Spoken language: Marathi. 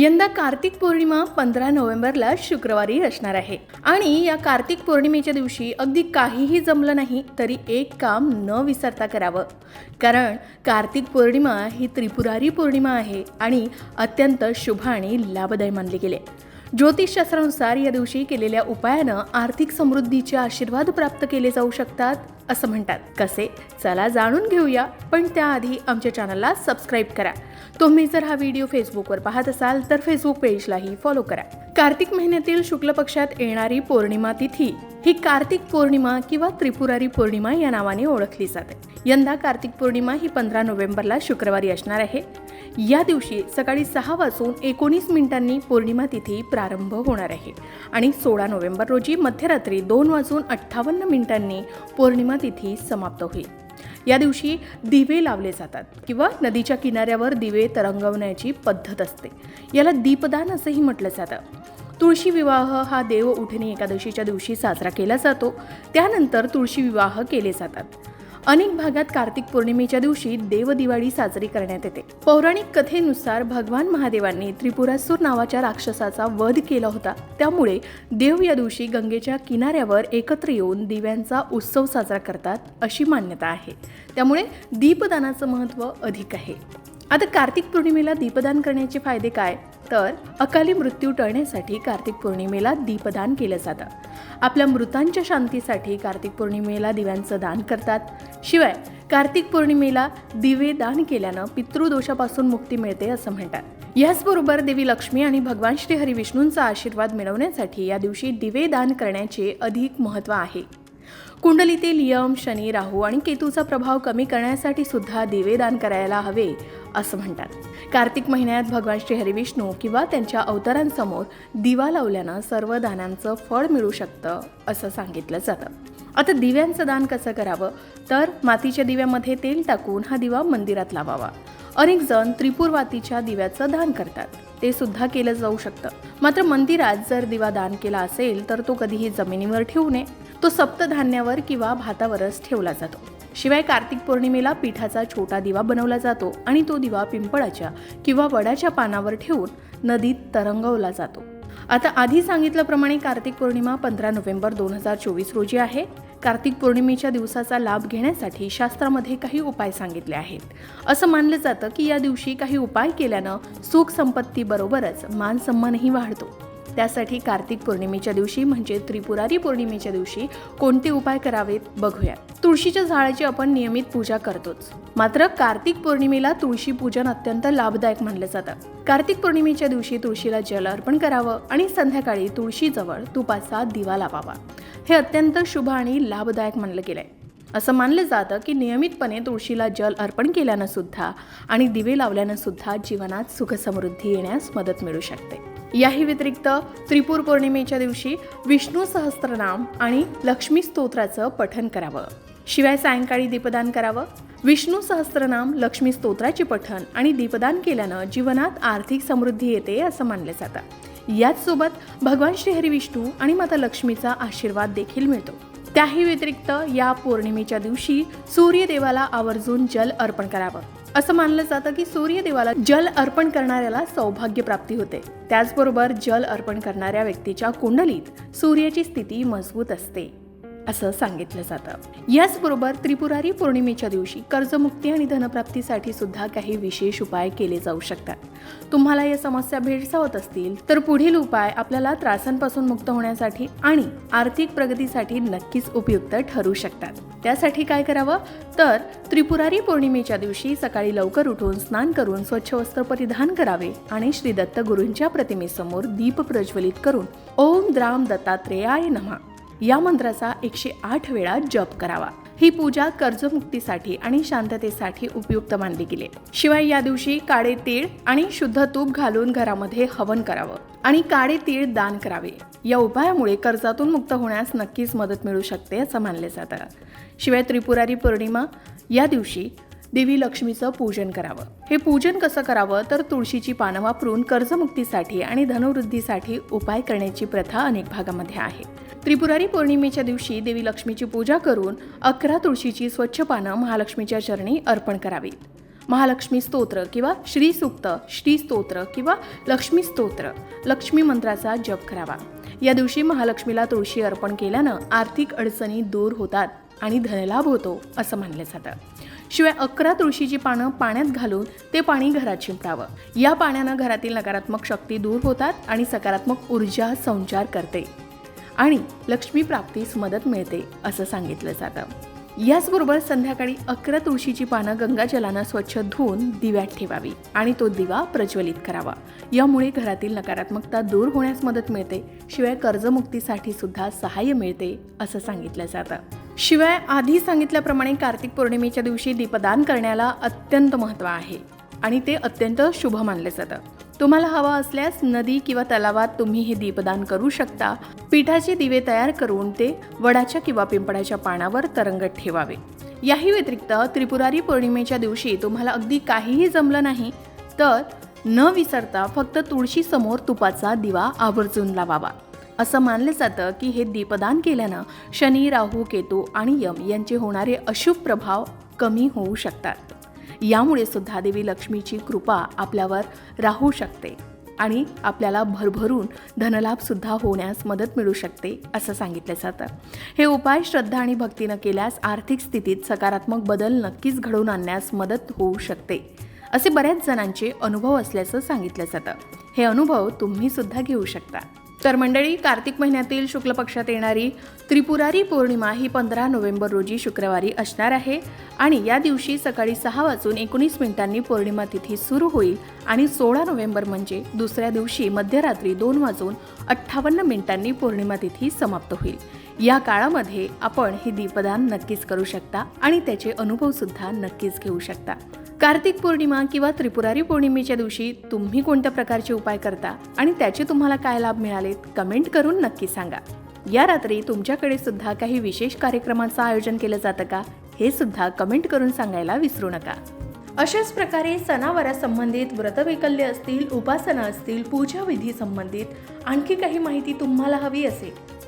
यंदा कार्तिक पौर्णिमा पंधरा नोव्हेंबरला शुक्रवारी असणार आहे. आणि या कार्तिक पौर्णिमेच्या दिवशी अगदी काहीही जमलं नाही तरी एक काम न विसरता करावं. कारण कार्तिक पौर्णिमा ही त्रिपुरारी पौर्णिमा आहे आणि अत्यंत शुभ आणि लाभदायी मानली गेली. ज्योतिषशास्त्रानुसार या दिवशी केलेल्या उपायानं आर्थिक समृद्धीचे आशीर्वाद प्राप्त केले जाऊ शकतात असं म्हणतात. कसे? चला जाणून घेऊया पण त्याआधी आमच्या चॅनलला सबस्क्राईब करा. तुम्ही जर हा व्हिडिओ फेसबुकवर पाहत असाल तर फेसबुक पेजलाही फॉलो करा. कार्तिक महिन्यातील शुक्ल पक्षात येणारी पौर्णिमा तिथी ही कार्तिक पौर्णिमा किंवा त्रिपुरारी पौर्णिमा या नावाने ओळखली जाते. यंदा कार्तिक पौर्णिमा ही पंधरा नोव्हेंबरला शुक्रवारी असणार आहे. या दिवशी सकाळी सहा वाजून एकोणीस मिनिटांनी पौर्णिमा तिथी प्रारंभ होणार आहे. आणि सोळा नोव्हेंबर रोजी मध्यरात्री दोन वाजून अठ्ठावन्न मिनिटांनी पौर्णिमा तिथी समाप्त होईल. या दिवशी दिवे लावले जातात किंवा नदीच्या किनाऱ्यावर दिवे तरंगवण्याची पद्धत असते. याला दीपदान असंही म्हटलं जातं. तुळशी विवाह हा देव उठणी एकादशीच्या दिवशी साजरा केला जातो. त्यानंतर तुळशी विवाह केले जातात. अनेक भागात कार्तिक पौर्णिमेच्या दिवशी देवदिवाळी साजरी करण्यात येते. पौराणिक कथेनुसार भगवान महादेवांनी त्रिपुरासूर नावाच्या राक्षसाचा वध केला होता. त्यामुळे देव या दिवशी गंगेच्या किनाऱ्यावर एकत्र येऊन दिव्यांचा उत्सव साजरा करतात अशी मान्यता आहे. त्यामुळे दीपदानाचं महत्त्व अधिक आहे. आता कार्तिक पौर्णिमेला दीपदान करण्याचे फायदे काय? तर अकाली मृत्यू टळण्यासाठी कार्तिक पौर्णिमेला दीपदान केलं जातं. आपल्या मृतांच्या शांतीसाठी कार्तिक पौर्णिमेला दिव्यांचं दान करतात. शिवाय कार्तिक पौर्णिमेला दिवे दान केल्यानं पितृदोषापासून मुक्ती मिळते असं म्हणतात. याचबरोबर देवी लक्ष्मी आणि भगवान श्री हरिविष्णूंचा आशीर्वाद मिळवण्यासाठी या दिवशी दिवे दान करण्याचे अधिक महत्त्व आहे. कुंडलीतील यम शनी राहू आणि केतूचा प्रभाव कमी करण्यासाठी सुद्धा दिवे दान करायला हवे असं म्हणतात. कार्तिक महिन्यात भगवान श्री हरिविष्णू किंवा त्यांच्या अवतारांसमोर दिवा लावल्यानं सर्व दानांचं फळ मिळू शकतं असं सांगितलं जातं. आता दिव्यांचं दान कसं करावं? तर मातीच्या दिव्यामध्ये तेल टाकून हा दिवा मंदिरात लावावा. अनेक जण त्रिपुरवातीच्या दिव्याचं दान करतात. ते सुद्धा केलं जाऊ शकतं. मात्र मंदिरात जर दिवा दान केला असेल तर तो कधीही जमिनीवर ठेवू नये. तो सप्तधान्यावर किंवा भातावरच ठेवला जातो. शिवाय कार्तिक पौर्णिमेला पिठाचा छोटा दिवा बनवला जातो आणि तो दिवा पिंपळाच्या किंवा वडाच्या पानावर ठेवून नदीत तरंगवला जातो. आता आधी सांगितल्याप्रमाणे कार्तिक पौर्णिमा पंधरा नोव्हेंबर दोन हजार चोवीस रोजी आहे. कार्तिक पौर्णिमेच्या दिवसाचा लाभ घेण्यासाठी शास्त्रामध्ये काही उपाय सांगितले आहेत. असं मानलं जातं की या दिवशी काही उपाय केल्यानं सुख संपत्तीबरोबरच मान सन्मानही वाढतो. त्यासाठी कार्तिक पौर्णिमेच्या दिवशी म्हणजे त्रिपुरारी पौर्णिमेच्या दिवशी कोणते उपाय करावेत बघूया तुळशीच्या झाडाची आपण नियमित पूजा करतोच. मात्र कार्तिक पौर्णिमेला तुळशी पूजन अत्यंत लाभदायक मानलं जातं. कार्तिक पौर्णिमेच्या दिवशी तुळशीला जल अर्पण करावं आणि संध्याकाळी तुळशीजवळ तुपाचा दिवा लावावा. हे अत्यंत शुभ आणि लाभदायक मानलं गेलंय. असं मानलं जातं की नियमितपणे तुळशीला जल अर्पण केल्यानं सुद्धा आणि दिवे लावल्यानं सुद्धा जीवनात सुखसमृद्धी येण्यास मदत मिळू शकते. याही व्यतिरिक्त त्रिपूर पौर्णिमेच्या दिवशी विष्णू सहस्त्रनाम आणि लक्ष्मी स्तोत्राचं पठन करावं. शिवाय सायंकाळी दीपदान करावं. विष्णू सहस्त्रनाम लक्ष्मी स्तोत्राचे पठन आणि दीपदान केल्यानं जीवनात आर्थिक समृद्धी येते असं मानलं जातं. याचसोबत भगवान श्री हरी विष्णू आणि माता लक्ष्मीचा आशीर्वाद देखील मिळतो. त्याही व्यतिरिक्त या पौर्णिमेच्या दिवशी सूर्यदेवाला आवर्जून जल अर्पण करावं. असं मानलं जातं की सूर्यदेवाला जल अर्पण करणाऱ्याला सौभाग्य प्राप्ती होते. त्याचबरोबर जल अर्पण करणाऱ्या व्यक्तीच्या कुंडलीत सूर्याची स्थिती मजबूत असते असं सांगितलं जातं. याचबरोबर त्रिपुरारी पौर्णिमेच्या दिवशी कर्जमुक्ती आणि धनप्राप्तीसाठी सुद्धा काही विशेष उपाय केले जाऊ शकतात. तुम्हाला या समस्या भेडसावत असतील तर पुढील उपाय आपल्याला त्रासांपासून मुक्त होण्यासाठी आणि आर्थिक प्रगतीसाठी नक्कीच उपयुक्त ठरू शकतात. त्यासाठी काय करावं? तर त्रिपुरारी पौर्णिमेच्या दिवशी सकाळी लवकर उठून स्नान करून स्वच्छ वस्त्र परिधान करावे आणि श्री दत्त गुरूंच्या प्रतिमेसमोर दीप प्रज्वलित करून ओम द्राम दत्तात्रेयाय नमः या मंत्राचा एकशे आठ वेळा जप करावा. ही पूजा कर्जमुक्तीसाठी आणि शांततेसाठी उपयुक्त मानली गेली. शिवाय या दिवशी काळे तीळ आणि शुद्ध तूप घालून घरामध्ये हवन करावं. आणि काळे तीळ दान करावे. या उपायामुळे कर्जातून मुक्त होण्यास नक्कीच मदत मिळू शकते असं मानले जातं. शिवाय त्रिपुरारी पौर्णिमा या दिवशी देवी लक्ष्मीचं पूजन करावं. हे पूजन कसं करावं? तर तुळशीची पानं वापरून कर्जमुक्तीसाठी आणि धनवृद्धीसाठी उपाय करण्याची प्रथा अनेक भागामध्ये आहे. त्रिपुरारी पौर्णिमेच्या दिवशी देवी लक्ष्मीची पूजा करून अकरा तुळशीची स्वच्छ पानं महालक्ष्मीच्या चरणी अर्पण करावीत. महालक्ष्मी स्तोत्र किंवा श्री सुक्त श्री स्तोत्र किंवा लक्ष्मी स्तोत्र लक्ष्मी मंत्राचा जप करावा. या दिवशी महालक्ष्मीला तुळशी अर्पण केल्यानं आर्थिक अडचणी दूर होतात आणि धनलाभ होतो असं मानलं जातं. शिवाय अकरा तुळशीची पानं पाण्यात घालून ते पाणी घरात शिंपडावं. या पाण्यानं घरातील नकारात्मक शक्ती दूर होतात आणि सकारात्मक ऊर्जा संचार करते आणि लक्ष्मी प्राप्तीस मदत मिळते असं सांगितलं जातं. याचबरोबर संध्याकाळी अकरा तुळशीची पानं गंगाजलानं स्वच्छ धुवून दिव्यात ठेवावी आणि तो दिवा प्रज्वलित करावा. यामुळे घरातील नकारात्मकता दूर होण्यास मदत मिळते. शिवाय कर्जमुक्तीसाठी सुद्धा सहाय्य मिळते असं सांगितलं जातं. शिवाय आधी सांगितल्याप्रमाणे कार्तिक पौर्णिमेच्या दिवशी दीपदान करण्याला अत्यंत महत्त्व आहे आणि ते अत्यंत शुभ मानले जातं. तुम्हाला हवा असल्यास नदी किंवा तलावात तुम्ही हे दीपदान करू शकता. पिठाचे दिवे तयार करून ते वडाच्या किंवा पिंपळाच्या पानावर तरंगत ठेवावे. याही व्यतिरिक्त त्रिपुरारी पौर्णिमेच्या दिवशी तुम्हाला अगदी काहीही जमलं नाही तर न विसरता फक्त तुळशी समोर तुपाचा दिवा आवर्जून लावावा. असं मानलं जातं की हे दीपदान केल्यानं शनी राहू केतू आणि यम यांचे होणारे अशुभ प्रभाव कमी होऊ शकतात. यामुळे सुद्धा देवी लक्ष्मीची कृपा आपल्यावर राहू शकते आणि आपल्याला भरभरून धनलाभसुद्धा होण्यास मदत मिळू शकते असं सांगितलं जातं हे उपाय श्रद्धा आणि भक्तीनं केल्यास आर्थिक स्थितीत सकारात्मक बदल नक्कीच घडवून आणण्यास मदत होऊ शकते असे बऱ्याच जणांचे अनुभव असल्याचं सांगितलं जातं हे अनुभव तुम्ही सुद्धा घेऊ शकता. तर मंडळी कार्तिक महिन्यातील शुक्ल पक्षात येणारी त्रिपुरारी पौर्णिमा ही पंधरा नोव्हेंबर रोजी शुक्रवारी असणार आहे आणि या दिवशी सकाळी सहा वाजून एकोणीस मिनिटांनी पौर्णिमा तिथी सुरू होईल आणि सोळा नोव्हेंबर म्हणजे दुसऱ्या दिवशी मध्यरात्री दोन वाजून अठ्ठावन्न मिनिटांनी पौर्णिमा तिथी समाप्त होईल. या काळामध्ये आपण हे दीपदान नक्कीच करू शकता आणि त्याचे अनुभवसुद्धा नक्कीच घेऊ शकता. कार्तिक पौर्णिमा किंवा त्रिपुरारी पौर्णिमेच्या दिवशी तुम्ही कोणत्या प्रकारचे उपाय करता आणि त्याचे तुम्हाला काय लाभ मिळालेत कमेंट करून नक्की सांगा. या रात्री तुमच्याकडे सुद्धा काही विशेष कार्यक्रमाचं आयोजन केलं जातं का हे सुद्धा कमेंट करून सांगायला विसरू नका. अशाच प्रकारे सणावारासंबंधित व्रतवैकल्य असतील उपासना असतील पूजा विधी संबंधित आणखी काही माहिती तुम्हाला हवी असेल